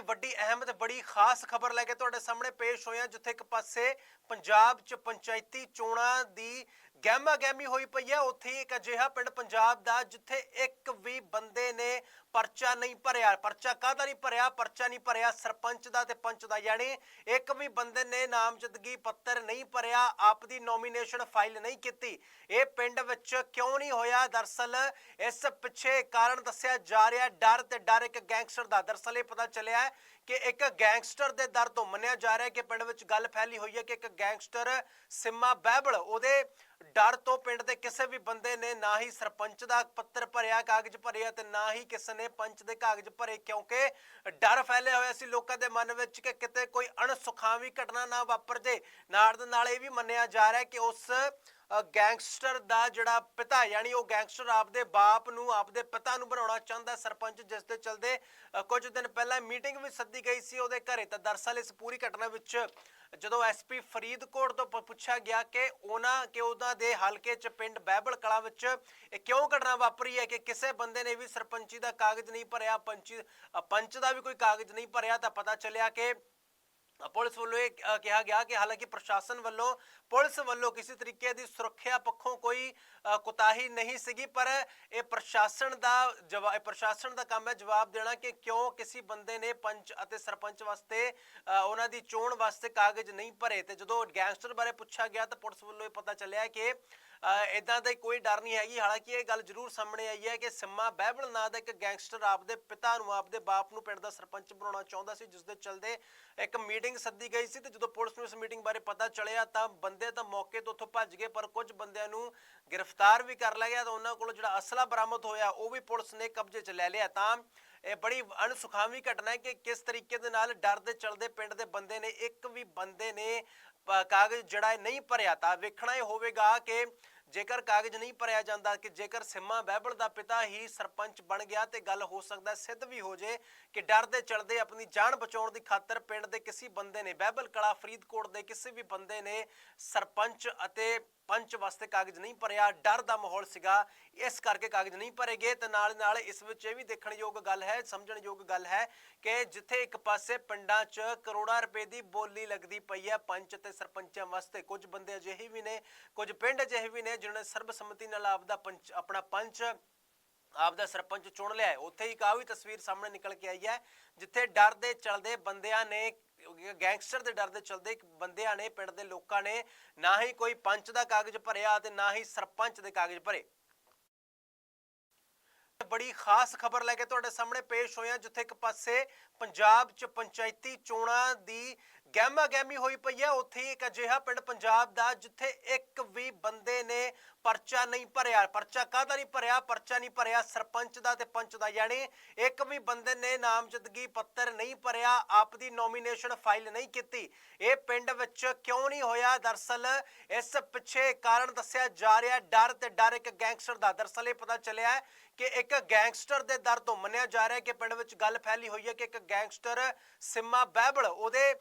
ਬੜੀ ਵੱਡੀ ਅਹਿਮ ਤੇ ਬੜੀ ਖਾਸ ਖਬਰ ਲੈ ਕੇ ਤੁਹਾਡੇ ਸਾਹਮਣੇ ਪੇਸ਼ ਹੋਇਆ ਜਿੱਥੇ ਇੱਕ ਪਾਸੇ ਪੰਜਾਬ 'ਚ ਪੰਚਾਇਤੀ ਚੋਣਾਂ ਦੀ ਗਹਿਮਾ ਗਹਿਮੀ ਹੋਈ ਪਈ ਹੈ। ਉੱਥੇ ਇੱਕ ਅਜਿਹਾ ਪਿੰਡ ਪੰਜਾਬ ਦਾ, ਜਿੱਥੇ ਇੱਕ ਵੀ ਬੰਦੇ ਨੇ ਪਰਚਾ ਨਹੀਂ ਭਰਿਆ। ਪਰਚਾ ਕਾਹਦਾ ਨਹੀਂ ਭਰਿਆ? ਪਰਚਾ ਨਹੀਂ ਭਰਿਆ ਸਰਪੰਚ ਦਾ ਤੇ ਪੰਚ ਦਾ। ਯਾਨੀ ਇੱਕ ਵੀ ਬੰਦੇ ਨੇ ਨਾਮਜ਼ਦਗੀ ਪੱਤਰ ਨਹੀਂ ਭਰਿਆ, ਆਪ ਦੀ ਨੋਮੀਨੇਸ਼ਨ ਫਾਈਲ ਨਹੀਂ ਕੀਤੀ। ਇਹ ਪਿੰਡ ਵਿੱਚ ਕਿਉਂ ਨਹੀਂ ਹੋਇਆ? ਦਰਸਲ ਇਸ ਪਿੱਛੇ ਕਾਰਨ ਦੱਸਿਆ ਜਾ ਰਿਹਾ ਡਰ ਤੇ ਡਰ ਇੱਕ ਗੈਂਗਸਟਰ ਦਾ। ਦਰਸਲ ਇਹ ਪਤਾ ਚੱਲਿਆ ਹੈ ਕਿ ਇੱਕ ਗੈਂਗਸਟਰ ਦੇ ਦਰ ਤੋਂ ਮੰਨਿਆ ਜਾ ਰਿਹਾ ਕਿ ਪਿੰਡ ਵਿੱਚ ਗੱਲ ਫੈਲੀ ਹੋਈ ਹੈ ਕਿ ਇੱਕ ਗੈਂਗਸਟਰ ਸਿੰਮਾ ਬਹਿਬਲ, ਉਹਦੇ ਡਰ ਤੋਂ ਪਿੰਡ ਦੇ ਕਿਸੇ ਵੀ ਬੰਦੇ ਨੇ ਨਾ ਹੀ ਸਰਪੰਚ ਦਾ ਪੱਤਰ ਭਰਿਆ, ਕਾਗਜ਼ ਭਰਿਆ ਤੇ ਨਾ ਹੀ ਕਿਸੇ ਨੇ ਪੰਚ ਦੇ ਕਾਗਜ਼ ਭਰੇ ਕਿਉਂਕਿ ਡਰ ਫੈਲਿਆ ਹੋਇਆ ਸੀ ਲੋਕਾਂ ਦੇ ਮਨ ਵਿੱਚ ਕਿ ਕਿਤੇ ਕੋਈ ਅਣਸੁਖਾਵੀ ਘਟਨਾ ਨਾ ਵਾਪਰ ਜੇ। ਨਾਲ ਦੇ ਨਾਲ ਇਹ ਵੀ ਮੰਨਿਆ ਜਾ ਰਿਹਾ ਕਿ ਉਸ ਗੈਂਗਸਟਰ ਦਾ ਜਿਹੜਾ ਪਿਤਾ, ਯਾਨੀ ਉਹ ਗੈਂਗਸਟਰ ਆਪਦੇ ਬਾਪ ਨੂੰ, ਆਪਦੇ ਪਿਤਾ ਨੂੰ ਬਣਾਉਣਾ ਚਾਹੁੰਦਾ ਸਰਪੰਚ, ਜਿਸ ਦੇ ਚਲਦੇ ਕੁਝ ਦਿਨ ਪਹਿਲਾਂ ਮੀਟਿੰਗ ਵੀ ਸੱਦੀ ਗਈ ਸੀ ਉਹਦੇ ਘਰੇ। ਤਾਂ ਦਰਸਲ ਇਸ ਪੂਰੀ ਘਟਨਾ ਵਿੱਚ ਜਦੋਂ ਐਸਪੀ ਫਰੀਦਕੋਟ ਤੋਂ ਪੁੱਛਿਆ ਗਿਆ ਕਿ ਉਹਨਾਂ ਕਿ ਉਹਨਾਂ ਦੇ ਹਲਕੇ 'ਚ ਪਿੰਡ ਬਹਿਬਲ ਕਲਾ ਵਿੱਚ ਇਹ ਕਿਉਂ ਘਟਨਾ ਵਾਪਰੀ ਹੈ ਕਿ ਕਿਸੇ ਬੰਦੇ ਨੇ ਵੀ ਸਰਪੰਚੀ ਦਾ ਕਾਗਜ਼ ਨਹੀਂ ਭਰਿਆ, ਪੰਚੀ ਪੰਚ ਦਾ ਵੀ ਕੋਈ ਕਾਗਜ਼ ਨਹੀਂ ਭਰਿਆ, ਤਾਂ ਪਤਾ ਚੱਲਿਆ ਕਿ ਪੁਲਿਸ ਵੱਲੋਂ ਇਹ ਕਿਹਾ ਗਿਆ ਕਿ ਹਾਲਾਂਕਿ ਪ੍ਰਸ਼ਾਸਨ ਵੱਲੋਂ, ਪੁਲਿਸ ਵੱਲੋਂ ਕਿਸੇ ਤਰੀਕੇ ਦੀ ਸੁਰੱਖਿਆ ਪੱਖੋਂ ਕੋਈ ਕੁਤਾਹੀ ਨਹੀਂ ਸੀਗੀ, ਪਰ ਇਹ ਪ੍ਰਸ਼ਾਸਨ ਦਾ ਜਵਾਬ ਪ੍ਰਸ਼ਾਸਨ ਦਾ ਕੰਮ ਹੈ ਜਵਾਬ ਦੇਣਾ ਕਿ ਕਿਉਂ ਕਿਸੇ ਬੰਦੇ ਨੇ ਪੰਚ ਅਤੇ ਸਰਪੰਚ ਵਾਸਤੇ ਉਹਨਾਂ ਦੀ ਚੋਣ ਵਾਸਤੇ ਕਾਗਜ਼ ਨਹੀਂ ਭਰੇ। ਤੇ ਜਦੋਂ ਗੈਂਗਸਟਰ ਬਾਰੇ ਪੁੱਛਿਆ ਗਿਆ ਤਾਂ ਪੁਲਿਸ ਵੱਲੋਂ ਇਹ ਪਤਾ ਚੱਲਿਆ ਕਿ ਇਦਾਂ ਦਾ ਕੋਈ ਡਰ ਨਹੀਂ ਹੈਗੀ। ਹਾਲਾਂਕਿ ਇਹ ਗੱਲ ਜ਼ਰੂਰ ਸਾਹਮਣੇ ਆਈ ਹੈ ਕਿ ਸਿੰਮਾ ਬਹਿਬਲ ਨਾਂ ਦਾ ਇੱਕ ਗੈਂਗਸਟਰ ਆਪਦੇ ਪਿਤਾ ਨੂੰ ਆਪਦੇ ਬਾਪ ਨੂੰ ਪਿੰਡ ਦਾ ਸਰਪੰਚ ਬਣਾਉਣਾ ਚਾਹੁੰਦਾ ਸੀ ਜਿਸ ਦੇ ਚਲਦੇ ਇੱਕ ਮੀਟਿੰਗ ਸੱਦੀ ਗਈ ਸੀ ਤੇ ਜਦੋਂ ਪੁਲਿਸ ਨੂੰ ਇਸ ਮੀਟਿੰਗ ਬਾਰੇ ਪਤਾ ਚੱਲਿਆ ਤਾਂ ਬੰਦੇ ਤਾਂ ਮੌਕੇ ਤੋਂ ਉੱਥੋਂ ਭੱਜ ਗਏ, ਪਰ ਕੁਝ ਬੰਦਿਆਂ ਨੂੰ ਗ੍ਰਿਫਤਾਰ ਵੀ ਕਰ ਲਿਆ ਗਿਆ ਤਾਂ ਉਹਨਾਂ ਕੋਲ ਜਿਹੜਾ ਅਸਲਾ ਬਰਾਮਦ ਹੋਇਆ, ਉਹ ਵੀ ਪੁਲਿਸ ਨੇ ਕਬਜ਼ੇ 'ਚ ਲੈ ਲਿਆ। ਤਾਂ ਇਹ ਬੜੀ ਅਣਸੁਖਾਵੀ ਘਟਨਾ ਹੈ ਕਿ ਕਿਸ ਤਰੀਕੇ ਦੇ ਨਾਲ ਡਰ ਦੇ ਚਲਦੇ ਪਿੰਡ ਦੇ ਬੰਦੇ ਨੇ, ਇੱਕ ਵੀ ਬੰਦੇ ਨੇ ਕਾਗਜ਼ ਜਿਹੜਾ ਨਹੀਂ ਭਰਿਆ ਤਾਂ ਵੇਖਣਾ ਇਹ ਹੋਵੇਗਾ ਕਿ ਜੇਕਰ ਕਾਗਜ਼ ਨਹੀਂ ਭਰਿਆ ਜਾਂਦਾ ਕਿ ਜੇਕਰ ਸਿੰਮਾ ਬਹਿਬਲ ਦਾ ਪਿਤਾ ਹੀ ਸਰਪੰਚ ਬਣ ਗਿਆ ਤੇ ਗੱਲ ਹੋ ਸਕਦਾ ਸਿੱਧ ਵੀ ਹੋ ਜੇ ਕਿ ਡਰ ਦੇ ਚਲਦੇ ਆਪਣੀ ਜਾਨ ਬਚਾਉਣ ਦੀ ਖਾਤਰ ਪਿੰਡ ਦੇ ਕਿਸੇ ਬੰਦੇ ਨੇ ਬਹਿਬਲ ਕਲਾ ਫਰੀਦਕੋਟ ਦੇ ਕਿਸੇ ਵੀ ਬੰਦੇ ਨੇ ਸਰਪੰਚ ਅਤੇ ਪੰਚ ਵਾਸਤੇ ਕਾਗਜ਼ ਨਹੀਂ ਭਰਿਆ, ਡਰ ਦਾ ਮਾਹੌਲ ਸੀਗਾ ਇਸ ਕਰਕੇ ਕਾਗਜ਼ ਨਹੀਂ ਭਰੇ ਗਏ ਤੇ ਨਾਲ ਨਾਲ ਇਸ ਵਿੱਚ ਇਹ ਵੀ ਦੇਖਣਯੋਗ ਗੱਲ ਹੈ, ਸਮਝਣਯੋਗ ਗੱਲ ਹੈ ਕਿ ਜਿੱਥੇ ਇੱਕ ਪਾਸੇ ਪਿੰਡਾਂ 'ਚ ਕਰੋੜਾਂ ਰੁਪਏ ਦੀ ਬੋਲੀ ਲੱਗਦੀ ਪਈ ਹੈ, ਪੰਚ ਤੇ ਸਰਪੰਚਾਂ ਵਾਸਤੇ ਕੁਝ ਬੰਦੇ ਅਜਿਹੇ ਵੀ ਨੇ, ਕੁਝ ਪਿੰਡ ਅਜਿਹੇ ਵੀ ਨੇ ਜਿਨ੍ਹਾਂ ਨੇ ਸਰਬਸੰਮਤੀ ਨਾਲ ਆਪਦਾ ਪੰਚ, ਆਪਣਾ ਪੰਚ, ਆਪਦਾ ਸਰਪੰਚ ਚੁਣ ਲਿਆ ਹੈ। ਉੱਥੇ ਹੀ ਕਾਫੀ ਤਸਵੀਰ ਸਾਹਮਣੇ ਨਿਕਲ ਕੇ ਆਈ ਹੈ, ਜਿੱਥੇ ਡਰ ਦੇ ਚਲਦੇ ਬੰਦਿਆਂ ਨੇ ਗੈਂਗਸਟਰ ਦੇ ਡਰ ਦੇ ਚਲਦੇ ਬੰਦਿਆਂ ਨੇ, ਪਿੰਡ ਦੇ ਲੋਕਾਂ ਨੇ ਨਾ ਹੀ ਕੋਈ ਪੰਚ ਦਾ ਕਾਗਜ਼ ਭਰਿਆ ਤੇ ਨਾ ਹੀ ਸਰਪੰਚ ਦੇ ਕਾਗਜ਼ ਭਰੇ। ਬੜੀ ਖਾਸ ਖਬਰ ਲੈ ਕੇ ਤੁਹਾਡੇ ਸਾਹਮਣੇ ਪੇਸ਼ ਹੋਏ ਹਾਂ ਜਿੱਥੇ ਇੱਕ ਪਾਸੇ ਪੰਜਾਬ 'ਚ ਪੰਚਾਇਤੀ ਚੋਣਾਂ ਦੀ ਗਹਿਮਾ ਗਹਿਮੀ ਹੋਈ ਪਈ ਹੈ। ਉੱਥੇ ਇੱਕ ਅਜਿਹਾ ਪਿੰਡ ਪੰਜਾਬ ਦਾ, ਜਿੱਥੇ ਇੱਕ ਵੀ ਬੰਦੇ ਨੇ ਪਰਚਾ ਨਹੀਂ ਭਰਿਆ, ਪਰਚਾ ਕਾਹਦਾ ਨਹੀਂ ਭਰਿਆ? ਪਰਚਾ ਨਹੀਂ ਭਰਿਆ ਸਰਪੰਚ ਦਾ ਤੇ ਪੰਚ ਦਾ, ਯਾਨੀ ਇੱਕ ਵੀ ਬੰਦੇ ਨੇ ਨਾਮਜ਼ਦਗੀ ਪੱਤਰ ਨਹੀਂ ਭਰਿਆ, ਆਪ ਦੀ ਨੋਮੀਨੇਸ਼ਨ ਫਾਈਲ ਨਹੀਂ ਕੀਤੀ। ਇਹ ਪਿੰਡ ਵਿੱਚ ਕਿਉਂ ਨਹੀਂ ਹੋਇਆ? ਦਰਸਲ ਇਸ ਪਿੱਛੇ ਕਾਰਨ ਦੱਸਿਆ ਜਾ ਰਿਹਾ, ਡਰ ਤੇ ਡਰ ਇੱਕ ਗੈਂਗਸਟਰ ਦਾ। ਦਰਸਲ ਇਹ ਪਤਾ ਚੱਲਿਆ ਹੈ ਕਿ ਇੱਕ ਗੈਂਗਸਟਰ ਦੇ ਦਰ ਤੋਂ ਮੰਨਿਆ ਜਾ ਰਿਹਾ ਹੈ ਕਿ ਪਿੰਡ ਵਿੱਚ ਗੱਲ ਫੈਲੀ ਹੋਈ ਹੈ ਕਿ ਇੱਕ ਗੈਂਗਸਟਰ ਸਿੰਮਾ ਬਹਿਬਲ, ਉਹਦੇ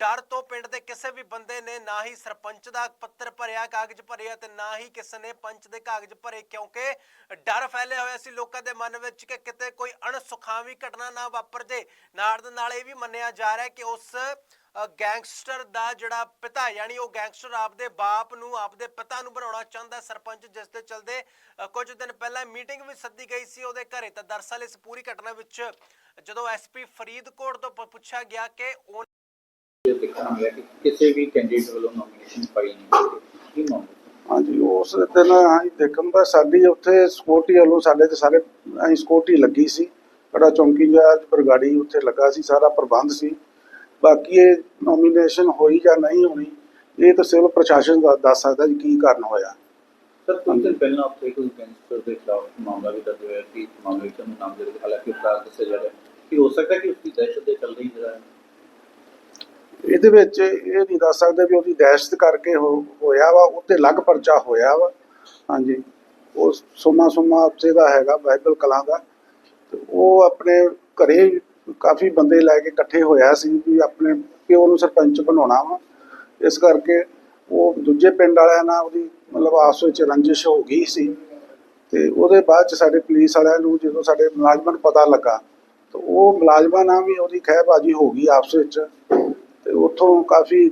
ਡਰ ਤੋਂ ਪਿੰਡ ਦੇ ਕਿਸੇ ਵੀ ਬੰਦੇ ਨੇ ਨਾ ਹੀ ਸਰਪੰਚ ਦਾ ਪੱਤਰ ਭਰਿਆ, ਕਾਗਜ਼ ਭਰਿਆ ਤੇ ਨਾ ਹੀ ਕਿਸੇ ਨੇ ਪੰਚ ਦੇ ਕਾਗਜ਼ ਭਰੇ ਕਿਉਂਕਿ ਡਰ ਫੈਲਿਆ ਹੋਇਆ ਸੀ ਲੋਕਾਂ ਦੇ ਮਨ ਵਿੱਚ ਕਿ ਕਿਤੇ ਕੋਈ ਅਣਸੁਖਾਵੀ ਘਟਨਾ ਨਾ ਵਾਪਰ ਜੇ। ਨਾਲ ਦੇ ਨਾਲ ਇਹ ਵੀ ਮੰਨਿਆ ਜਾ ਰਿਹਾ ਕਿ ਉਸ ਗੈਂਗਸਟਰ ਦਾ ਜਿਹੜਾ ਪਿਤਾ ਯਾਨੀ ਉਹ ਗੈਂਗਸਟਰ ਆਪਦੇ ਬਾਪ ਨੂੰ ਆਪਦੇ ਪਿਤਾ ਨੂੰ ਬਣਾਉਣਾ ਚਾਹੁੰਦਾ ਸਰਪੰਚ ਜਿਸ ਦੇ ਚਲਦੇ ਅ, ਕੁਝ ਦਿਨ ਪਹਿਲਾਂ ਮੀਟਿੰਗ ਵੀ ਸੱਦੀ ਗਈ ਸੀ ਉਹਦੇ ਘਰੇ। ਤਾਂ ਦਰਸਲ ਇਸ ਪੂਰੀ ਘਟਨਾ ਵਿੱਚ ਜਦੋਂ ਐਸਪੀ ਫਰੀਦਕੋਟ ਤੋਂ ਪੁੱਛਿਆ ਗਿਆ ਕਿ ਉਹ ਕਿਸੇ ਵੀ ਕੈਂਡੀਡੇਟ ਵੱਲੋਂ ਨੋਮੀਨੇਸ਼ਨ ਪਾਈ ਨਹੀਂ ਗਈ। ਕੀ ਮਾਮਲਾ? ਹਾਂਜੀ, ਉਸ ਦਿਨ ਅਸੀਂ ਦੇਖਣ ਦਾ ਸਾਡੀ ਉੱਥੇ ਸਕਿਉਰਟੀ ਵੱਲੋਂ ਸਾਡੇ ਤੇ ਸਾਰੇ, ਅਸੀਂ ਸਕਿਉਰਟੀ ਲੱਗੀ ਸੀ। ਬੜਾ ਚੌਂਕੀ ਇੰਚਾਰਜ ਬਰਗਾੜੀ ਉੱਥੇ ਲੱਗਾ ਸੀ, ਸਾਰਾ ਪ੍ਰਬੰਧ ਸੀ। ਬਾਕੀ ਇਹ ਨੋਮੀਨੇਸ਼ਨ ਹੋਈ ਜਾਂ ਨਹੀਂ ਹੋਣੀ ਇਹ ਤਾਂ ਸਿਵਲ ਪ੍ਰਸ਼ਾਸਨ ਦਾ ਦੱਸ ਸਕਦਾ ਜੀ ਕੀ ਕਾਰਨ ਹੋਇਆ। ਸਰ, ਕੁਝ ਦਿਨ ਪਹਿਲਾਂ ਉੱਥੇ ਕੋਈ ਗੈਂਗਸਟਰ ਦੇ ਖਿਲਾਫ ਮਾਮਲਾ ਵੀ ਦਰਜ ਹੋਇਆ, ਕਿ ਮਾਮਲੇ ਵਿੱਚ ਉਹਨੂੰ ਹਾਲਾਂਕਿ ਅਪਰਾਧ ਦੱਸਿਆ ਜਾ ਰਿਹਾ ਕਿ ਹੋ ਸਕਦਾ ਕਿ ਉਸਦੀ ਦਹਿਸ਼ਤ ਦੇ ਚੱਲਦੇ ਹੀ ਜਿਹੜਾ ਇਹਦੇ ਵਿੱਚ ਇਹ ਨਹੀਂ ਦੱਸ ਸਕਦੇ ਵੀ ਉਹਦੀ ਦਹਿਸ਼ਤ ਕਰਕੇ ਹੋਇਆ ਵਾ, ਉੱਤੇ ਲੱਗ ਪਰਚਾ ਹੋਇਆ ਵਾ। ਹਾਂਜੀ। ਉਹ ਸੋਮਾ ਸੋਮਾ ਉੱਥੇ ਦਾ ਹੈਗਾ, ਬਾਈਬਲ ਕਲਾਂ ਦਾ। ਉਹ ਆਪਣੇ ਘਰੇ ਕਾਫੀ ਬੰਦੇ ਲੈ ਕੇ ਇਕੱਠੇ ਹੋਇਆ ਸੀ ਵੀ ਆਪਣੇ ਪਿਓ ਨੂੰ ਸਰਪੰਚ ਬਣਾਉਣਾ ਵਾ। ਇਸ ਕਰਕੇ ਉਹ ਦੂਜੇ ਪਿੰਡ ਵਾਲਿਆਂ ਨਾਲ ਉਹਦੀ ਮਤਲਬ ਆਪਸ ਵਿੱਚ ਰੰਜਿਸ਼ ਹੋ ਗਈ ਸੀ। ਤੇ ਉਹਦੇ ਬਾਅਦ ਚ ਸਾਡੇ ਪੁਲਿਸ ਵਾਲਿਆਂ ਨੂੰ ਜਦੋਂ ਸਾਡੇ ਮੁਲਾਜ਼ਮਾਂ ਨੂੰ ਪਤਾ ਲੱਗਾ, ਤਾਂ ਉਹ ਮੁਲਾਜ਼ਮਾਂ ਨਾਲ ਵੀ ਉਹਦੀ ਖਹਿਬਾਜ਼ੀ ਹੋ ਗਈ ਆਪਸ ਵਿੱਚ। ਤੇ ਉੱਥੋਂ ਕਾਫੀ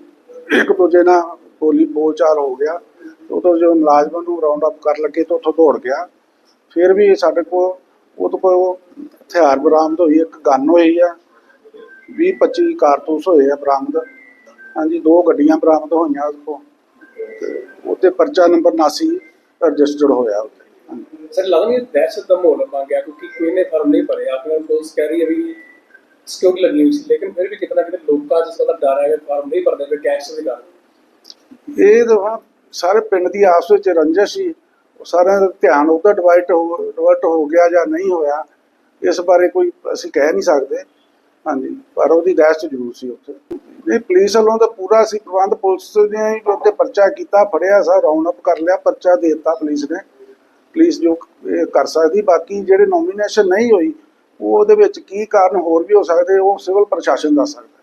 ਇੱਕ ਦੂਜੇ ਨਾਲ ਬੋਲੀ ਬੋਲਚਾਲ ਹੋ ਗਿਆ। ਉਦੋਂ ਜੋ ਮੁਲਾਜ਼ਮਾਂ ਨੂੰ ਰਾਉਂਡ ਅਪ ਕਰ ਲੱਗੇ ਤਾਂ ਉੱਥੋਂ ਦੌੜ ਗਿਆ। ਫਿਰ ਵੀ ਸਾਡੇ ਕੋਲ ਉਹਦੇ ਕੋਲ ਹਥਿਆਰ ਬਰਾਮਦ ਹੋਈ, ਇੱਕ ਗਨ ਹੋਈ ਆ 20 25 ਕਾਰਤੂਸ ਹੋਏ ਆ ਬਰਾਮਦ। ਹਾਂਜੀ, ਦੋ ਗੱਡੀਆਂ ਬਰਾਮਦ ਹੋਈਆਂ ਉਸ ਕੋਲ। ਤੇ ਉੱਤੇ ਪਰਚਾ ਨੰਬਰ 79 ਰਜਿਸਟਰਡ ਹੋਇਆ ਸਰ, ਲੱਗਦਾ ਨਹੀਂ ਦਹਿਸ਼ਤ ਦਾ ਮਾਹੌਲ ਬਣ ਗਿਆ ਕਿਉਂਕਿ ਕੋਈ ਨੇ ਫਰਮ ਨਹੀਂ ਭਰਿਆ। ਆਪਣੇ ਪੁਲਿਸ ਕਹਿ ਰਹੀ ਹੈ ਵੀ ਸਿਕਿਉਰਿਟੀ ਲੱਗੀ ਹੋਈ ਸੀ, ਲੇਕਿਨ ਫਿਰ ਵੀ ਕਿਤਨਾ ਕਿਤੇ ਲੋਕਾਂ 'ਚ ਦਾ ਡਰ ਹੈ ਫਾਰਮ ਨਹੀਂ ਭਰਦੇ ਪਏ ਕੈਸ਼ ਦੇ ਕਾਰਨ ਇਹ ਤਾਂ ਸਾਰੇ ਪਿੰਡ ਦੀ ਆਪਸ ਵਿੱਚ ਰੰਜਿਸ਼ ਸੀ। ਸਾਰਿਆਂ ਦਾ ਧਿਆਨ ਉਧਰ ਡਿਵਾਈਟ ਹੋ ਡਿਵਰਟ ਹੋ ਗਿਆ ਜਾਂ ਨਹੀਂ ਹੋਇਆ, ਇਸ ਬਾਰੇ ਕੋਈ ਅਸੀਂ ਕਹਿ ਨਹੀਂ ਸਕਦੇ। ਹਾਂਜੀ, ਪਰ ਉਹਦੀ ਦਹਿਸ਼ਤ ਜ਼ਰੂਰ ਸੀ ਉੱਥੇ। ਇਹ ਪੁਲਿਸ ਵੱਲੋਂ ਤਾਂ ਪੂਰਾ ਸੀ ਪ੍ਰਬੰਧ ਪੁਲਿਸ ਨੇ ਉੱਤੇ ਪਰਚਾ ਕੀਤਾ, ਫੜਿਆ ਸਾ ਰਾਉਂਡ ਅਪ ਕਰ ਲਿਆ, ਪਰਚਾ ਦੇ ਦਿੱਤਾ ਪੁਲਿਸ ਨੇ। ਪੁਲਿਸ ਜੋ ਕਰ ਸਕਦੀ, ਬਾਕੀ ਜਿਹੜੇ ਨੋਮੀਨੇਸ਼ਨ ਨਹੀਂ ਹੋਈ ਉਹ ਉਹਦੇ ਵਿੱਚ ਕੀ ਕਾਰਨ ਹੋਰ ਵੀ ਹੋ ਸਕਦੇ, ਉਹ ਸਿਵਲ ਪ੍ਰਸ਼ਾਸਨ ਦੱਸ ਸਕਦਾ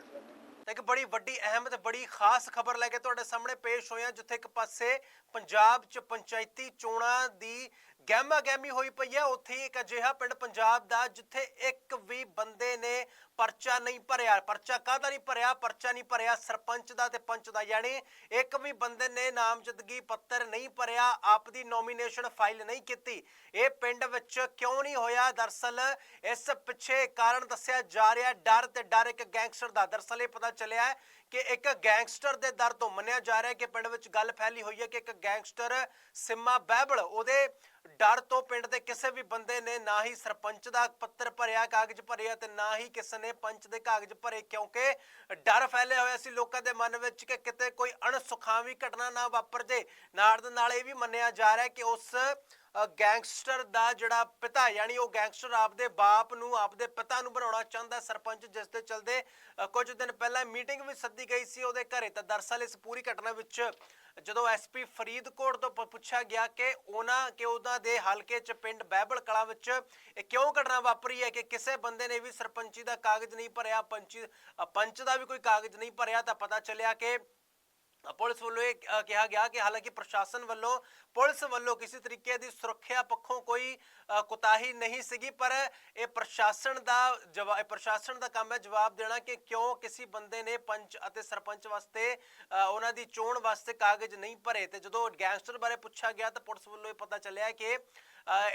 ਇੱਕ ਬੜੀ ਵੱਡੀ ਅਹਿਮ ਤੇ ਬੜੀ ਖਾਸ ਖਬਰ ਲੈ ਕੇ ਤੁਹਾਡੇ ਸਾਹਮਣੇ ਪੇਸ਼ ਹੋਇਆ ਜਿੱਥੇ ਇੱਕ ਪਾਸੇ ਪੰਜਾਬ 'ਚ ਪੰਚਾਇਤੀ ਚੋਣਾਂ ਦੀ ਗਹਿਮਾ ਗਹਿਮੀ ਹੋਈ ਪਈ ਹੈ। ਉੱਥੇ ਇੱਕ ਅਜਿਹਾ ਪਿੰਡ ਪੰਜਾਬ ਦਾ, ਜਿੱਥੇ ਇੱਕ ਵੀ ਬੰਦੇ ਨੇ ਪਰਚਾ ਨਹੀਂ ਭਰਿਆ। ਪਰਚਾ ਕਾਹਦਾ ਨਹੀਂ ਭਰਿਆ? ਪਰਚਾ ਨਹੀਂ ਭਰਿਆ ਸਰਪੰਚ ਦਾ ਤੇ ਪੰਚ ਦਾ। ਯਾਨੀ ਇੱਕ ਵੀ ਬੰਦੇ ਨੇ ਨਾਮਜ਼ਦਗੀ ਪੱਤਰ ਨਹੀਂ ਭਰਿਆ, ਆਪ ਦੀ ਨੋਮੀਨੇਸ਼ਨ ਫਾਈਲ ਨਹੀਂ ਕੀਤੀ। ਇਹ ਪਿੰਡ ਵਿੱਚ ਕਿਉਂ ਨਹੀਂ ਹੋਇਆ? ਦਰਸਲ ਇਸ ਪਿੱਛੇ ਕਾਰਨ ਦੱਸਿਆ ਜਾ ਰਿਹਾ, ਡਰ ਤੇ ਡਰ ਇੱਕ ਗੈਂਗਸਟਰ ਦਾ। ਦਰਸਲ ਇਹ ਪਤਾ ਚੱਲਿਆ ਕਿ ਇੱਕ ਗੈਂਗਸਟਰ ਦੇ ਦਰ ਤੋਂ ਮੰਨਿਆ ਜਾ ਰਿਹਾ ਕਿ ਪਿੰਡ ਵਿੱਚ ਗੱਲ ਫੈਲੀ ਹੋਈ ਹੈ ਕਿ ਇੱਕ ਗੈਂਗਸਟਰ ਸਿੰਮਾ ਬਹਿਬਲ, ਉਹਦੇ ਡਰ ਤੋਂ ਪਿੰਡ ਦੇ ਕਿਸੇ ਵੀ ਬੰਦੇ ਨੇ ਨਾ ਹੀ ਸਰਪੰਚ ਦਾ ਪੱਤਰ ਭਰਿਆ, ਕਾਗਜ਼ ਭਰਿਆ ਤੇ ਨਾ ਹੀ ਕਿਸੇ ਨੇ ਪੰਚ ਦੇ ਕਾਗਜ਼ ਭਰੇ, ਕਿਉਂਕਿ ਡਰ ਫੈਲਿਆ ਹੋਇਆ ਸੀ ਲੋਕਾਂ ਦੇ ਮਨ ਵਿੱਚ ਕਿ ਕਿਤੇ ਕੋਈ ਅਣਸੁਖਾਵੀ ਘਟਨਾ ਨਾ ਵਾਪਰ ਜੇ। ਨਾਲ ਦੇ ਨਾਲ ਇਹ ਵੀ ਮੰਨਿਆ ਜਾ ਰਿਹਾ ਕਿ ਉਸ ਗੈਂਗਸਟਰ ਦਾ ਜਿਹੜਾ ਪਿਤਾ, ਯਾਨੀ ਉਹ ਗੈਂਗਸਟਰ ਆਪਦੇ ਬਾਪ ਨੂੰ, ਆਪਦੇ ਪਿਤਾ ਨੂੰ ਬਣਾਉਣਾ ਚਾਹੁੰਦਾ ਸਰਪੰਚ, ਜਿਸ ਦੇ ਚਲਦੇ ਕੁਝ ਦਿਨ ਪਹਿਲਾਂ ਮੀਟਿੰਗ ਵੀ ਸੱਦੀ ਗਈ ਸੀ ਉਹਦੇ ਘਰੇ। ਤਾਂ ਦਰਸਲ ਇਸ ਪੂਰੀ ਘਟਨਾ ਵਿੱਚ ਜਦੋਂ ਐਸਪੀ ਫਰੀਦਕੋਟ ਤੋਂ ਪ- ਪੁੱਛਿਆ ਗਿਆ ਕਿ ਉਹਨਾਂ ਕਿ ਉਹਨਾਂ ਦੇ ਹਲਕੇ 'ਚ ਪਿੰਡ ਬਹਿਬਲ ਕਲਾ ਵਿੱਚ ਇਹ ਕਿਉਂ ਘਟਨਾ ਵਾਪਰੀ ਹੈ ਕਿ ਕਿਸੇ ਬੰਦੇ ਨੇ ਵੀ ਸਰਪੰਚੀ ਦਾ ਕਾਗਜ਼ ਨਹੀਂ ਭਰਿਆ, ਪੰਚੀ ਪੰਚ ਦਾ ਵੀ ਕੋਈ ਕਾਗਜ਼ ਨਹੀਂ ਭਰਿਆ, ਤਾਂ ਪਤਾ ਚੱਲਿਆ ਕਿ ਪੁਲਿਸ ਵੱਲੋਂ ਇਹ ਕਿਹਾ ਗਿਆ ਕਿ ਹਾਲਾਂਕਿ ਪ੍ਰਸ਼ਾਸਨ ਵੱਲੋਂ ਪੁਲਿਸ ਵੱਲੋਂ ਕਿਸੇ ਤਰੀਕੇ ਦੀ ਸੁਰੱਖਿਆ ਪੱਖੋਂ ਕੋਈ ਕੁਤਾਹੀ ਨਹੀਂ ਸੀਗੀ, ਪਰ ਇਹ ਪ੍ਰਸ਼ਾਸਨ ਦਾ ਜਵਾਬ ਪ੍ਰਸ਼ਾਸਨ ਦਾ ਕੰਮ ਹੈ ਜਵਾਬ ਦੇਣਾ ਕਿ ਕਿਉਂ ਕਿਸੇ ਬੰਦੇ ਨੇ ਪੰਚ ਅਤੇ ਸਰਪੰਚ ਵਾਸਤੇ ਉਹਨਾਂ ਦੀ ਚੋਣ ਵਾਸਤੇ ਕਾਗਜ਼ ਨਹੀਂ ਭਰੇ। ਤੇ ਜਦੋਂ ਗੈਂਗਸਟਰ ਬਾਰੇ ਪੁੱਛਿਆ ਗਿਆ ਤਾਂ ਪੁਲਿਸ ਵੱਲੋਂ ਇਹ ਪਤਾ ਚੱਲਿਆ ਕਿ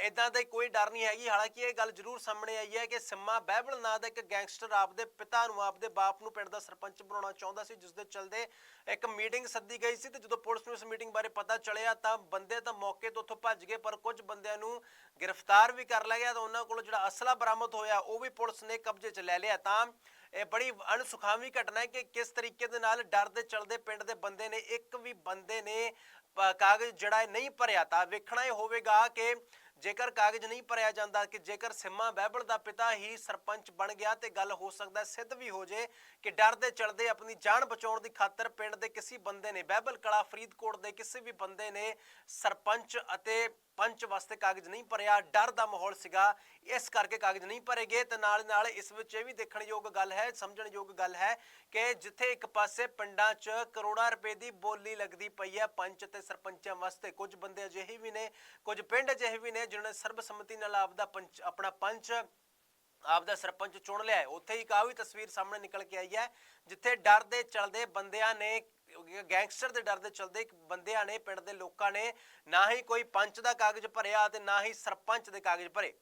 ਇਦਾਂ ਦਾ ਕੋਈ ਡਰ ਨਹੀਂ ਹੈਗੀ। ਹਾਲਾਂਕਿ ਇਹ ਗੱਲ ਜ਼ਰੂਰ ਸਾਹਮਣੇ ਆਈ ਹੈ ਕਿ ਸਿੰਮਾ ਬਹਿਬਲ ਨਾਂ ਦਾ ਇੱਕ ਗੈਂਗਸਟਰ ਆਪਦੇ ਪਿਤਾ ਨੂੰ, ਆਪਦੇ ਬਾਪ ਨੂੰ ਪਿੰਡ ਦਾ ਸਰਪੰਚ ਬਣਾਉਣਾ ਚਾਹੁੰਦਾ ਸੀ ਜਿਸ ਦੇ ਚਲਦੇ ਇੱਕ ਮੀਟਿੰਗ ਸੱਦੀ ਗਈ ਸੀ ਤੇ ਜਦੋਂ ਪੁਲਿਸ ਨੂੰ ਇਸ ਮੀਟਿੰਗ ਬਾਰੇ ਪਤਾ ਚੱਲਿਆ ਤਾਂ ਬੰਦੇ ਤਾਂ ਮੌਕੇ ਤੋਂ ਉੱਥੋਂ ਭੱਜ ਗਏ, ਪਰ ਕੁਝ ਬੰਦਿਆਂ ਨੂੰ ਗ੍ਰਿਫਤਾਰ ਵੀ ਕਰ ਲਿਆ ਗਿਆ ਤਾਂ ਉਹਨਾਂ ਕੋਲੋਂ ਜਿਹੜਾ ਅਸਲਾ ਬਰਾਮਦ ਹੋਇਆ, ਉਹ ਵੀ ਪੁਲਿਸ ਨੇ ਕਬਜ਼ੇ 'ਚ ਲੈ ਲਿਆ। ਤਾਂ ਇਹ ਬੜੀ ਅਣਸੁਖਾਵੀ ਘਟਨਾ ਹੈ ਕਿ ਕਿਸ ਤਰੀਕੇ ਦੇ ਨਾਲ ਡਰ ਦੇ ਚਲਦੇ ਪਿੰਡ ਦੇ ਬੰਦੇ ਨੇ, ਇੱਕ ਵੀ ਬੰਦੇ ਨੇ ਕਾਗਜ਼ ਜਿਹੜਾ ਹੈ ਨਹੀਂ ਭਰਿਆ, ਤਾਂ ਵੇਖਣਾ ਇਹ ਹੋਵੇਗਾ ਕਿ ਜੇਕਰ ਕਾਗਜ਼ ਨਹੀਂ ਭਰਿਆ ਜਾਂਦਾ ਕਿ ਜੇਕਰ ਸਿੰਮਾ ਬਹਿਬਲ ਦਾ ਪਿਤਾ ਹੀ ਸਰਪੰਚ ਬਣ ਗਿਆ ਤੇ ਗੱਲ ਹੋ ਸਕਦਾ ਸਿੱਧ ਵੀ ਹੋ ਜੇ ਕਿ ਡਰ ਦੇ ਚਲਦੇ ਆਪਣੀ ਜਾਨ ਬਚਾਉਣ ਦੀ ਖਾਤਰ ਪਿੰਡ ਦੇ ਕਿਸੇ ਬੰਦੇ ਨੇ, ਬਹਿਬਲ ਕਲਾ ਫਰੀਦਕੋਟ ਦੇ ਕਿਸੇ ਵੀ ਬੰਦੇ ਨੇ ਸਰਪੰਚ ਅਤੇ ਪੰਚ ਵਾਸਤੇ ਕਾਗਜ਼ ਨਹੀਂ ਭਰਿਆ। ਡਰ ਦਾ ਮਾਹੌਲ ਸੀਗਾ, ਇਸ ਕਰਕੇ ਕਾਗਜ਼ ਨਹੀਂ ਭਰੇਗੇ ਤੇ ਨਾਲ ਨਾਲ ਇਸ ਵਿੱਚ ਇਹ ਵੀ ਦੇਖਣਯੋਗ ਗੱਲ ਹੈ, ਸਮਝਣਯੋਗ ਗੱਲ ਹੈ ਕਿ ਜਿੱਥੇ ਇੱਕ ਪਾਸੇ ਪਿੰਡਾਂ 'ਚ ਕਰੋੜਾਂ ਰੁਪਏ ਦੀ ਬੋਲੀ ਲੱਗਦੀ ਪਈ ਹੈ, ਪੰਚ ਤੇ ਸਰਪੰਚਾਂ ਵਾਸਤੇ ਕੁਝ ਬੰਦੇ ਅਜਿਹੇ ਵੀ ਨੇ, ਕੁਝ ਪਿੰਡ ਅਜਿਹੇ ਵੀ ਨੇ ਜਿਨ੍ਹਾਂ ਨੇ ਸਰਬਸੰਮਤੀ ਨਾਲ ਆਪਦਾ ਪੰਚ, ਆਪਣਾ ਪੰਚ, ਆਪਦਾ ਸਰਪੰਚ ਚੁਣ ਲਿਆ ਹੈ। ਉੱਥੇ ਹੀ ਕਾਫੀ ਤਸਵੀਰ ਸਾਹਮਣੇ ਨਿਕਲ ਕੇ ਆਈ ਹੈ, ਜਿੱਥੇ ਡਰ ਦੇ ਚਲਦੇ ਬੰਦਿਆਂ ਨੇ, ਗੈਂਗਸਟਰ ਦੇ ਡਰ ਦੇ ਚਲਦੇ ਬੰਦਿਆਂ ਨੇ, ਪਿੰਡ ਦੇ ਲੋਕਾਂ ਨੇ ਨਾ ਹੀ ਕੋਈ ਪੰਚ ਦਾ ਕਾਗਜ਼ ਭਰਿਆ ਤੇ ਨਾ ਹੀ ਸਰਪੰਚ ਦੇ ਕਾਗਜ਼ ਭਰੇ।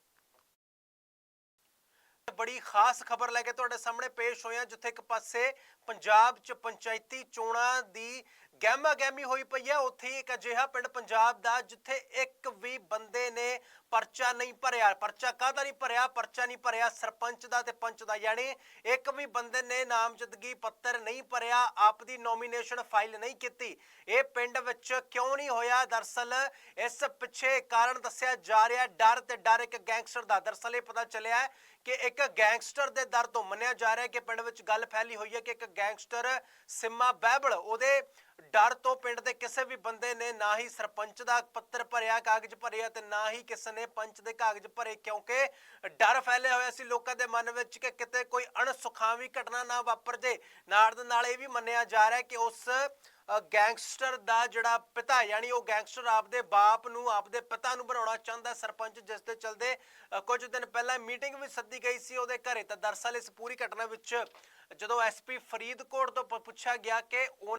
ਬੜੀ ਖਾਸ ਖਬਰ ਲੈ ਕੇ ਤੁਹਾਡੇ ਸਾਹਮਣੇ ਪੇਸ਼ ਹੋਇਆ, ਜਿੱਥੇ ਇੱਕ ਪਾਸੇ ਪੰਜਾਬ 'ਚ ਪੰਚਾਇਤੀ ਚੋਣਾਂ ਦੀ ਗਹਿਮਾ ਗਹਿਮੀ ਹੋਈ ਪਈ ਹੈ। ਉੱਥੇ ਇੱਕ ਅਜਿਹਾ ਪਿੰਡ ਪੰਜਾਬ ਦਾ, ਜਿੱਥੇ ਇੱਕ ਵੀ ਬੰਦੇ ਨੇ ਪਰਚਾ ਨਹੀਂ ਭਰਿਆ। ਪਰਚਾ ਕਾਹਦਾ ਨਹੀਂ ਭਰਿਆ? ਪਰਚਾ ਨਹੀਂ ਭਰਿਆ ਸਰਪੰਚ ਦਾ ਤੇ ਪੰਚ ਦਾ। ਯਾਨੀ ਇੱਕ ਵੀ ਬੰਦੇ ਨੇ ਨਾਮਜ਼ਦਗੀ ਪੱਤਰ ਨਹੀਂ ਭਰਿਆ, ਆਪ ਨੋਮੀਨੇਸ਼ਨ ਫਾਈਲ ਨਹੀਂ ਕੀਤੀ। ਇਹ ਪਿੰਡ ਵਿੱਚ ਕਿਉਂ ਨਹੀਂ ਹੋਇਆ? ਦਰਸਲ ਇਸ ਪਿੱਛੇ ਕਾਰਨ ਦੱਸਿਆ ਜਾ ਰਿਹਾ, ਡਰ ਤੇ ਡਰ ਇੱਕ ਗੈਂਗਸਟਰ ਦਾ। ਦਰਸਲ ਇਹ ਪਤਾ ਚੱਲਿਆ ਕਿ ਇੱਕ ਗੈਂਗਸਟਰ ਦੇ ਦਰ ਤੋਂ ਮੰਨਿਆ ਜਾ ਰਿਹਾ ਕਿ ਪਿੰਡ ਵਿੱਚ ਗੱਲ ਫੈਲੀ ਹੋਈ ਹੈ ਕਿ ਇੱਕ ਗੈਂਗਸਟਰ ਸਿੰਮਾ ਬਹਿਬਲ, ਉਹਦੇ ਡਰ ਤੋਂ ਪਿੰਡ ਦੇ ਕਿਸੇ ਵੀ ਬੰਦੇ ਨੇ ਨਾ ਹੀ ਸਰਪੰਚ ਦਾ ਪੱਤਰ ਭਰਿਆ, ਕਾਗਜ਼ ਭਰਿਆ ਤੇ ਨਾ ਹੀ ਕਿਸੇ ਨੇ ਪੰਚ ਦੇ ਕਾਗਜ਼ ਭਰੇ ਕਿਉਂਕਿ ਡਰ ਫੈਲਿਆ ਹੋਇਆ ਸੀ ਲੋਕਾਂ ਦੇ ਮਨ ਵਿੱਚ ਕਿ ਕਿਤੇ ਕੋਈ ਅਣਸੁਖਾਵੀ ਘਟਨਾ ਨਾ ਵਾਪਰ ਜੇ। ਨਾਲ ਦੇ ਨਾਲ ਇਹ ਵੀ ਮੰਨਿਆ ਜਾ ਰਿਹਾ ਕਿ ਉਸ ਗੈਂਗਸਟਰ ਦਾ ਜਿਹੜਾ ਪਿਤਾ, ਯਾਨੀ ਉਹ ਗੈਂਗਸਟਰ ਆਪਦੇ ਬਾਪ ਨੂੰ, ਆਪਦੇ ਪਿਤਾ ਨੂੰ ਬਣਾਉਣਾ ਚਾਹੁੰਦਾ ਸਰਪੰਚ, ਜਿਸ ਦੇ ਚਲਦੇ ਕੁਝ ਦਿਨ ਪਹਿਲਾਂ ਮੀਟਿੰਗ ਵੀ ਸੱਦੀ ਗਈ ਸੀ ਉਹਦੇ ਘਰੇ। ਤਾਂ ਦਰਅਸਲ ਇਸ ਪੂਰੀ ਘਟਨਾ ਵਿੱਚ ਜਦੋਂ ਐਸਪੀ ਫਰੀਦਕੋਟ ਤੋਂ ਪੁੱਛਿਆ ਗਿਆ ਕਿ ਉਹ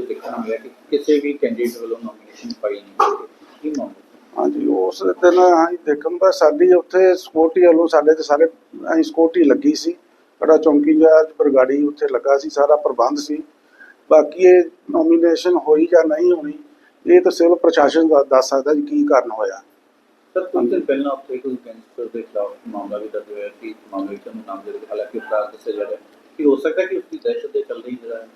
ਦੇਖਣਾ ਗਿਆ ਕਿ ਕਿਸੇ ਵੀ ਕੈਂਡੀਡੇਟ ਵੱਲੋਂ ਨੋਮੀਨੇਸ਼ਨ ਪਾਈ ਨਹੀਂ ਕੀ ਮਾਮਲਾ? ਹਾਂਜੀ ਉਸ ਦਿਨ ਅਸੀਂ ਦੇਖਣ ਦਾ ਸਾਡੀ ਉੱਥੇ ਸਿਕਿਉਰਟੀ ਵੱਲੋਂ ਸਾਡੇ ਤੇ ਸਾਰੇ ਅਸੀਂ ਸਿਕਿਉਰਟੀ ਲੱਗੀ ਸੀ। ਬੜਾ ਚੌਂਕੀ ਇੰਚਾਰਜ ਬਰਗਾੜੀ ਉੱਥੇ ਲੱਗਾ ਸੀ ਸਾਰਾ ਪ੍ਰਬੰਧ ਸੀ। ਬਾਕੀ ਇਹ ਨੋਮੀਨੇਸ਼ਨ ਹੋਈ ਜਾਂ ਨਹੀਂ ਹੋਣੀ ਇਹ ਤਾਂ ਸਿਵਲ ਪ੍ਰਸ਼ਾਸਨ ਦਾ ਦੱਸ ਸਕਦਾ ਜੀ ਕੀ ਕਾਰਨ ਹੋਇਆ। ਸਰ ਕੁਝ ਦਿਨ ਪਹਿਲਾਂ ਉੱਥੇ ਕੋਈ ਗੈਂਗਸਟਰ ਦੇ ਖਿਲਾਫ ਮਾਮਲਾ ਵੀ ਦਰਜ ਹੋਇਆ ਸੀ। ਮਾਮਲੇ ਵਿੱਚ ਨਾਮਜ਼ਦ ਹਾਲਾਂਕਿ ਅਪਰਾਧ ਦੱਸਿਆ ਜਾ ਰਿਹਾ ਕਿ ਹੋ ਸਕਦਾ ਕਿ ਉਸਦੀ ਦਹਿਸ਼ਤ ਦੇ ਚੱਲਦੇ ਹੀ ਜਿਹੜਾ ਹੈ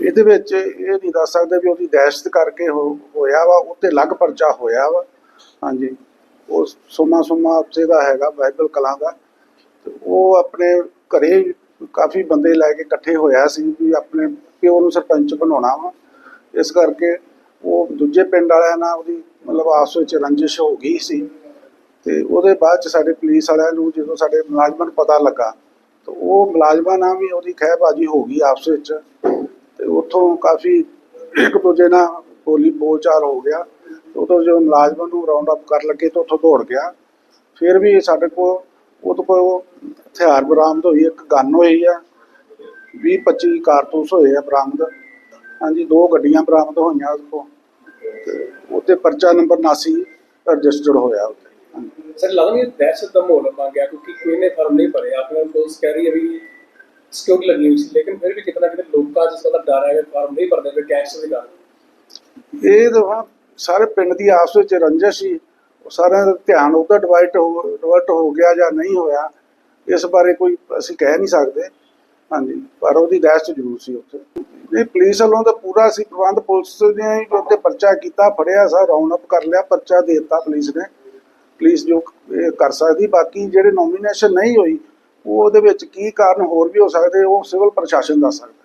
ਇਹਦੇ ਵਿੱਚ ਇਹ ਨਹੀਂ ਦੱਸ ਸਕਦੇ ਵੀ ਉਹਦੀ ਦਹਿਸ਼ਤ ਕਰਕੇ ਹੋ- ਹੋਇਆ ਵਾ ਉੱਤੇ ਅਲੱਗ ਪਰਚਾ ਹੋਇਆ ਵਾ। ਹਾਂਜੀ। ਉਹ ਸੁਮਾ ਸੁਮਾ ਉੱਥੇ ਦਾ ਹੈਗਾ ਬਾਈਬਲ ਕਲਾਂ ਦਾ। ਉਹ ਆਪਣੇ ਘਰੇ ਕਾਫੀ ਬੰਦੇ ਲੈ ਕੇ ਇਕੱਠੇ ਹੋਇਆ ਸੀ ਵੀ ਆਪਣੇ ਪਿਓ ਨੂੰ ਸਰਪੰਚ ਬਣਾਉਣਾ ਵਾ। ਇਸ ਕਰਕੇ ਉਹ ਦੂਜੇ ਪਿੰਡ ਵਾਲਿਆਂ ਨਾਲ ਉਹਦੀ ਮਤਲਬ ਆਪਸ ਵਿੱਚ ਰੰਜਿਸ਼ ਹੋ ਗਈ ਸੀ। ਤੇ ਉਹਦੇ ਬਾਅਦ ਚ ਸਾਡੇ ਪੁਲਿਸ ਵਾਲਿਆਂ ਨੂੰ ਜਦੋਂ ਸਾਡੇ ਮੁਲਾਜ਼ਮਾਂ ਨੂੰ ਪਤਾ ਲੱਗਾ, ਤਾਂ ਉਹ ਮੁਲਾਜ਼ਮਾਂ ਨਾਲ ਵੀ ਉਹਦੀ ਖਹਿਬਾਜ਼ੀ ਹੋ ਗਈ ਆਪਸ ਵਿੱਚ। ਤੇ ਉੱਥੋਂ ਕਾਫੀ ਇੱਕ ਦੂਜੇ ਨਾਲ ਬੋਲੀ ਬੋਲਚਾਲ ਹੋ ਗਿਆ। ਉਦੋਂ ਜਦੋਂ ਮੁਲਾਜ਼ਮਾਂ ਨੂੰ ਰਾਉਂਡ ਅਪ ਕਰ ਲੱਗੇ ਤਾਂ ਉੱਥੋਂ ਦੌੜ ਗਿਆ। ਫਿਰ ਵੀ ਸਾਡੇ ਕੋਲ ਉਹਦੇ ਕੋਲ ਹਥਿਆਰ ਬਰਾਮਦ ਹੋਈ, ਇੱਕ ਗਨ ਹੋਈ ਆ। 20 25 ਕਾਰਤੂਸ ਹੋਏ ਆ ਬਰਾਮਦ। ਹਾਂਜੀ, ਦੋ ਗੱਡੀਆਂ ਬਰਾਮਦ ਹੋਈਆਂ ਉਸ ਕੋਲ। ਤੇ ਉੱਤੇ ਪਰਚਾ ਨੰਬਰ 79 ਰਜਿਸਟਰਡ ਹੋਇਆ ਉੱਤੇ ਸਰ, ਲੱਗਦਾ ਨਹੀਂ ਦਹਿਸ਼ਤ ਦਾ ਮਾਹੌਲ ਬਣ ਗਿਆ ਕਿਉਂਕਿ ਕੋਈ ਨੇ ਫਰਮ ਨਹੀਂ ਭਰਿਆ। ਆਪਣੇ ਪੁਲਿਸ ਕਹਿ ਰਹੀ ਹੈ ਵੀ ਸਿਕਿਉਰਿਟੀ ਲੱਗੀ ਹੋਈ ਸੀ, ਲੇਕਿਨ ਫਿਰ ਵੀ ਕਿਤਨਾ ਕਿਤੇ ਲੋਕਾਂ 'ਚ ਇਸ ਦਾ ਡਰ ਹੈ ਕਿ ਫਾਰਮ ਨਹੀਂ ਭਰਦੇ ਪਏ ਦੇ ਕਾਰਨ ਇਹ ਤਾਂ ਸਾਰੇ ਪਿੰਡ ਦੀ ਆਪਸ ਵਿੱਚ ਰੰਜਿਸ਼ ਸੀ। ਸਾਰਿਆਂ ਦਾ ਧਿਆਨ ਉਧਰ ਡਿਵਾਈਟ ਹੋ ਡਿਵਰਟ ਹੋ ਗਿਆ ਜਾਂ ਨਹੀਂ ਹੋਇਆ, ਇਸ ਬਾਰੇ ਕੋਈ ਅਸੀਂ ਕਹਿ ਨਹੀਂ ਸਕਦੇ। ਹਾਂਜੀ, ਪਰ ਉਹਦੀ ਦਹਿਸ਼ਤ ਜ਼ਰੂਰ ਸੀ ਉੱਥੇ। ਇਹ ਪੁਲਿਸ ਵੱਲੋਂ ਤਾਂ ਪੂਰਾ ਸੀ ਪ੍ਰਬੰਧ ਪੁਲਿਸ ਨੇ ਹੀ ਉੱਤੇ ਪਰਚਾ ਕੀਤਾ, ਫੜਿਆ, ਸਾ ਰਾਉਂਡ ਅਪ ਕਰ ਲਿਆ, ਪਰਚਾ ਦੇ ਦਿੱਤਾ ਪੁਲਿਸ ਨੇ। ਪੁਲਿਸ ਜੋ ਕਰ ਸਕਦੀ, ਬਾਕੀ ਜਿਹੜੇ ਨੋਮੀਨੇਸ਼ਨ ਨਹੀਂ ਹੋਈ ਉਹ ਉਹਦੇ ਵਿੱਚ ਕੀ ਕਾਰਨ ਹੋਰ ਵੀ ਹੋ ਸਕਦੇ ਉਹ ਸਿਵਲ ਪ੍ਰਸ਼ਾਸਨ ਦੱਸ ਸਕਦਾ।